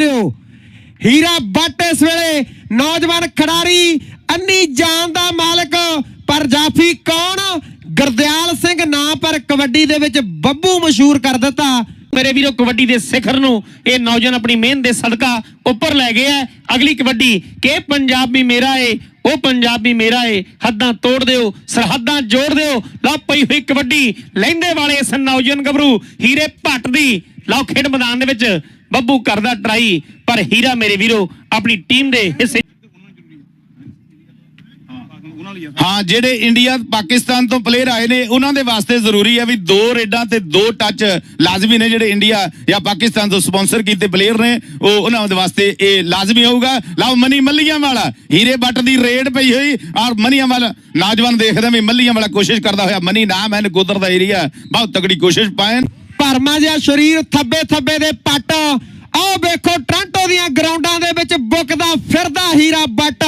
ਵੀਰੋ। ਹੀਰਾ ਬੱਟ ਇਸ ਵੇਲੇ ਨੌਜਵਾਨ ਖਿਡਾਰੀ, ਅੰਨੀ ਜਾਨ ਦਾ ਮਾਲਕ, ਪਰ ਜਾਫੀ ਕੌਣ? ਗੁਰਦਿਆਲ ਸਿੰਘ ਨਾਂ ਪਰ ਕਬੱਡੀ ਦੇ ਵਿੱਚ ਬੱਬੂ ਮਸ਼ਹੂਰ ਕਰ ਦਿੱਤਾ। ਮੇਰੇ ਵੀਰੋ, ਕਬੱਡੀ ਦੇ ਸਿਖਰ ਨੂੰ ਇਹ ਨੌਜਵਾਨ ਆਪਣੀ ਮਿਹਨਤ ਦੇ ਸਦਕਾ ਉੱਪਰ ਲੈ ਗਏ ਅਗਲੀ ਕਬੱਡੀ ਕਿ ਪੰਜਾਬ ਵੀ ਮੇਰਾ ਏ, ਉਹ ਪੰਜਾਬ ਵੀ ਮੇਰਾ ਏ। ਹੱਦਾਂ ਤੋੜ ਦਿਓ, ਸਰਹੱਦਾਂ ਜੋੜ ਦਿਓ। ਲਓ ਪਈ ਹੋਈ ਕਬੱਡੀ। ਲੈਂਦੇ ਵਾਲੇ ਇਸ ਨੌਜਵਾਨ ਗੱਭਰੂ, ਹੀਰੇ ਭੱਟ ਦੀ। ਲਓ ਖੇਡ ਮੈਦਾਨ ਦੇ ਵਿੱਚ ਬੱਬੂ ਕਰਦਾ ਟਰਾਈ, ਪਰ ਹੀਰਾ ਮੇਰੇ ਵੀਰੋ, ਆਪਣੀ ਟੀਮ ਦੇ ਹਿੱਸੇ ਹਾਂ, ਜਿਹੜੇ ਇੰਡੀਆ, ਪਾਕਿਸਤਾਨ ਤੋਂ ਪਲੇਅਰ ਆਏ ਨੇ, ਉਹਨਾਂ ਦੇ ਵਾਸਤੇ ਜ਼ਰੂਰੀ ਹੈ ਵੀ ਦੋ ਰੇਡਾਂ ਤੇ ਦੋ ਟੱਚ ਲਾਜ਼ਮੀ ਨੇ ਜਿਹੜੇ ਇੰਡੀਆ ਜਾਂ ਪਾਕਿਸਤਾਨ ਤੋਂ ਸਪਾਂਸਰ ਕੀਤੇ ਪਲੇਅਰ ਨੇ। ਉਹ ਉਹਨਾਂ ਦੇ ਵਾਸਤੇ ਇਹ ਲਾਜ਼ਮੀ ਹੋਊਗਾ। ਲਓ, ਮਨੀ ਮੱਲੀਆਂ ਵਾਲਾ ਹੀਰੇ ਬੱਟ ਦੀ ਰੇਡ ਪਈ ਹੋਈ। ਔਰ ਮਨੀਆਂ ਵਾਲਾ ਨੌਜਵਾਨ ਦੇਖਦੇ ਵੀ ਮੱਲੀਆਂ ਵਾਲਾ ਕੋਸ਼ਿਸ਼ ਕਰਦਾ ਹੋਇਆ। ਮਨੀ ਨਾਮ ਹੈ, ਨਕੋਦਰ ਦਾ ਏਰੀਆ ਬਹੁਤ ਤਕੜੀ ਕੋਸ਼ਿਸ਼ ਪਾਏ ਭਰਮਾ ਜਿਹਾ ਸਰੀਰ ਥੱਬੇ ਥੱਬੇ ਦੇ ਪੱਟ। ਆਓ ਵੇਖੋ ਟ੍ਰਾਂਟੋ ਦੀਆਂ ਗਰਾਊਂਡਾਂ ਦੇ ਵਿੱਚ ਬੁੱਕਦਾ ਫਿਰਦਾ ਹੀਰਾ ਬੱਟ।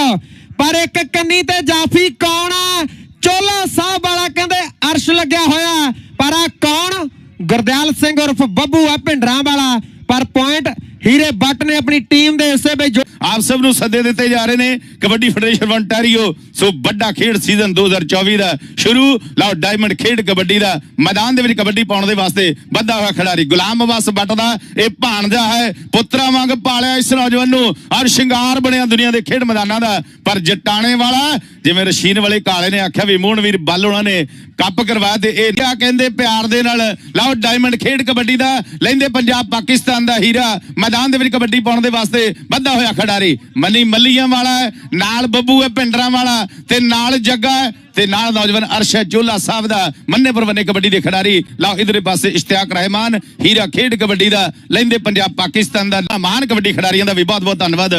ਪਰ ਇੱਕ ਕੰਨੀ ਤੇ ਜਾਫੀ ਕੌਣ ਆ? ਚੋਲਾ ਸਾਹਿਬ ਵਾਲਾ ਕਹਿੰਦੇ ਅਰਸ਼ ਲੱਗਿਆ ਹੋਇਆ। ਪਰ ਆ ਕੌਣ? ਗੁਰਦਿਆਲ ਸਿੰਘ ਉਰਫ ਬੱਬੂ ਆ ਭਿੰਡਰਾਂ ਵਾਲਾ। ਪਰ ਪੁਆਇੰਟ ਹੀਰੇ ਬੱਟ ਨੇ ਆਪਣੀ ਟੀਮ ਦੇ ਹਿੱਸੇ ਵਿੱਚ ਆਪ ਸਭ ਨੂੰ ਸੱਦੇ ਦਿੱਤੇ ਜਾ ਰਹੇ ਨੇ। ਕਬੱਡੀ ਫੈਡਰੇਸ਼ਨ ontario ਸੋ ਵੱਡਾ ਖੇਡ ਸੀਜ਼ਨ 2024 ਦਾ ਸ਼ੁਰੂ। ਲਓ ਡਾਇਮੰਡ ਖੇਡ ਕਬੱਡੀ ਦਾ ਮੈਦਾਨ ਦੇ ਵਿੱਚ ਕਬੱਡੀ ਪਾਉਣ ਦੇ ਵਾਸਤੇ ਵੱਧਾ ਹੋਇਆ ਖਿਡਾਰੀ ਗੁਲਾਮ ਅਬਾਸ ਬੱਟ ਦਾ। ਇਹ ਭਾਣਜਾ ਹੈ, ਪੁੱਤਰਾ ਵਾਂਗ ਪਾਲਿਆ ਇਸ ਨੌਜਵਾਨ ਨੂੰ। ਔਰ ਸ਼ਿੰਗਾਰ ਬਣਿਆ ਦੁਨੀਆ ਦੇ ਖੇਡ ਮੈਦਾਨਾਂ ਦਾ। ਪਰ ਜਟਾਣੇ ਵਾਲਾ, ਜਿਵੇਂ ਰਸ਼ੀਨ ਵਾਲੇ ਕਾਲੇ ਨੇ ਆਖਿਆ ਵੀ ਮੋਹਨਵੀਰ ਬੱਲ ਉਹਨਾਂ ਨੇ ਕੱਪ ਕਰਵਾਇਆ ਤੇ ਇਹ ਕਿਆ ਕਹਿੰਦੇ ਪਿਆਰ ਦੇ ਨਾਲ। ਲਓ ਡਾਇਮੰਡ ਖੇਡ ਕਬੱਡੀ ਦਾ, ਲੈਂਦੇ ਪੰਜਾਬ ਪਾਕਿਸਤਾਨ ਦਾ ਹੀਰਾ। ਮੈਦਾਨ ਦੇ ਵਿੱਚ ਕਬੱਡੀ ਪਾਉਣ ਦੇ ਵਾਸਤੇ ਵੱਧਾ ਹੋਇਆ ਖਿਡਾਰੀ। ਮਨੀ ਮੱਲੀਆਂ ਵਾਲਾ ਹੈ, ਨਾਲ ਬੱਬੂ ਹੈ ਪਿੰਡਰਾਂ ਵਾਲਾ ਤੇ ਨਾਲ ਜੱਗਾ ਹੈ, ਤੇ ਨਾਲ ਨੌਜਵਾਨ ਅਰਸ਼ਦ ਚੋਲਾ ਸਾਹਿਬ ਦਾ ਮੰਨੇ ਪਰਵਨੇ ਕਬੱਡੀ ਦੇ ਖਿਡਾਰੀ। ਲਓ ਇਧਰੇ ਪਾਸੇ ਇਸ਼ਤਿਆਕ ਰਹਿਮਾਨ ਹੀਰਾ ਖੇਡ ਕਬੱਡੀ ਦਾ ਲੈਂਦੇ ਪੰਜਾਬ ਪਾਕਿਸਤਾਨ ਦਾ। ਮਾਨ ਕਬੱਡੀ ਖਿਡਾਰੀਆਂ ਦਾ ਵੀ ਬਹੁਤ ਬਹੁਤ ਧੰਨਵਾਦ।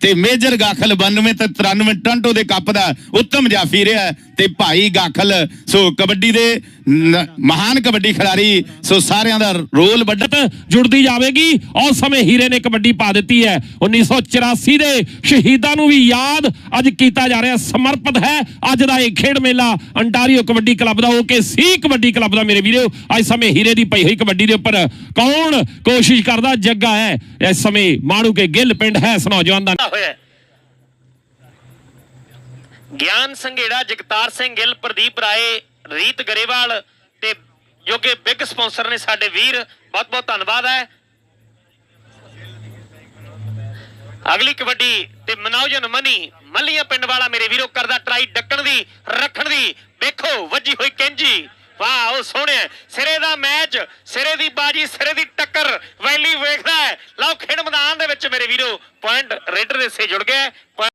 ਤੇ ਮੇਜਰ ਗਾਖਲ 92 ਤੇ 93 ਟੰਟੋ ਦੇ ਕੱਪ ਦਾ ਉੱਤਮ ਜਾਫੀ ਰਿਹਾ ਤੇ ਭਾਈ ਗਾਖਲ, ਸੋ ਕਬੱਡੀ ਦੇ ਮਹਾਨ ਕਬੱਡੀ ਖਿਡਾਰੀ, ਸੋ ਸਾਰਿਆਂ ਦਾ ਰੋਲ ਵੱਡਾ ਜੁੜਦੀ ਜਾਵੇਗੀ। ਉਸ ਸਮੇਂ ਹੀਰੇ ਨੇ ਕਬੱਡੀ ਪਾ ਦਿੱਤੀ ਹੈ। 1984 ਦੇ ਸ਼ਹੀਦਾਂ ਨੂੰ ਵੀ ਯਾਦ ਅੱਜ ਕੀਤਾ ਜਾ ਰਿਹਾ, ਸਮਰਪਿਤ ਹੈ। ਅੱਜ ਦਾ ਇਹ ਖੇਡ ਮੇਲਾ ਅੰਟਾਰੀਓ ਕਬੱਡੀ ਕਲੱਬ ਦਾ ਓਕੇ ਸੀ ਕਬੱਡੀ ਕਲੱਬ ਦਾ, ਮੇਰੇ ਵੀਰੋ। ਅੱਜ ਸਮੇਂ ਹੀਰੇ ਦੀ ਪਈ ਹੋਈ ਕਬੱਡੀ ਦੇ ਉੱਪਰ ਕੌਣ ਕੋਸ਼ਿਸ਼ ਕਰਦਾ, ਜੱਗਾ ਹੈ। ਇਸ ਸਮੇਂ ਮਾਣੂ ਕੇ ਗਿੱਲ ਪਿੰਡ ਹੈ, ਇਸ ਨੌਜਵਾਨ ਦਾ ਹੋਇਆ ਗਿਆਨ ਸੰਘੇੜਾ ਜਗਤਾਰ ਸਿੰਘ ਗਿੱਲ, ਪ੍ਰਦੀਪ ਰਾਏ, ਰੀਤ ਗਰੇਵਾਲ ਤੇ ਜੋ ਬਿਗ ਸਪਾਂਸਰ ਨੇ ਸਾਡੇ ਵੀਰ। ਬਹੁਤ ਬਹੁਤ ਧੰਨਵਾਦ ਹੈ। ਅਗਲੀ ਕਬੱਡੀ ਤੇ ਮਨੋਜਨ ਮਨੀ। ਮੱਲੀਆਂ ਪਿੰਡ ਵਾਲਾ ਮੇਰੇ ਵੀਰੋ ਕਰਦਾ ਟਰਾਈ ਡੱਕਣ ਦੀ, ਰੱਖਣ ਦੀ। ਵੇਖੋ ਵੱਜੀ ਹੋਈ ਕੈਂਜੀ। ਵਾਹ, ਉਹ ਸੋਹਣਿਆ ਸਿਰੇ ਦਾ ਮੈਚ, ਸਿਰੇ ਦੀ ਬਾਜੀ, ਸਿਰੇ ਦੀ ਟੱਕਰ। ਵੈਲੀ ਵੇਖਦਾ ਹੈ ਲਓ ਖੇਡ ਮੈਦਾਨ ਦੇ ਵਿੱਚ ਮੇਰੇ ਵੀਰੋ ਪੁਆਇੰਟ ਰੇਡਰ ਦੇ ਸੇ ਜੁੜ ਗਿਆ ਹੈ।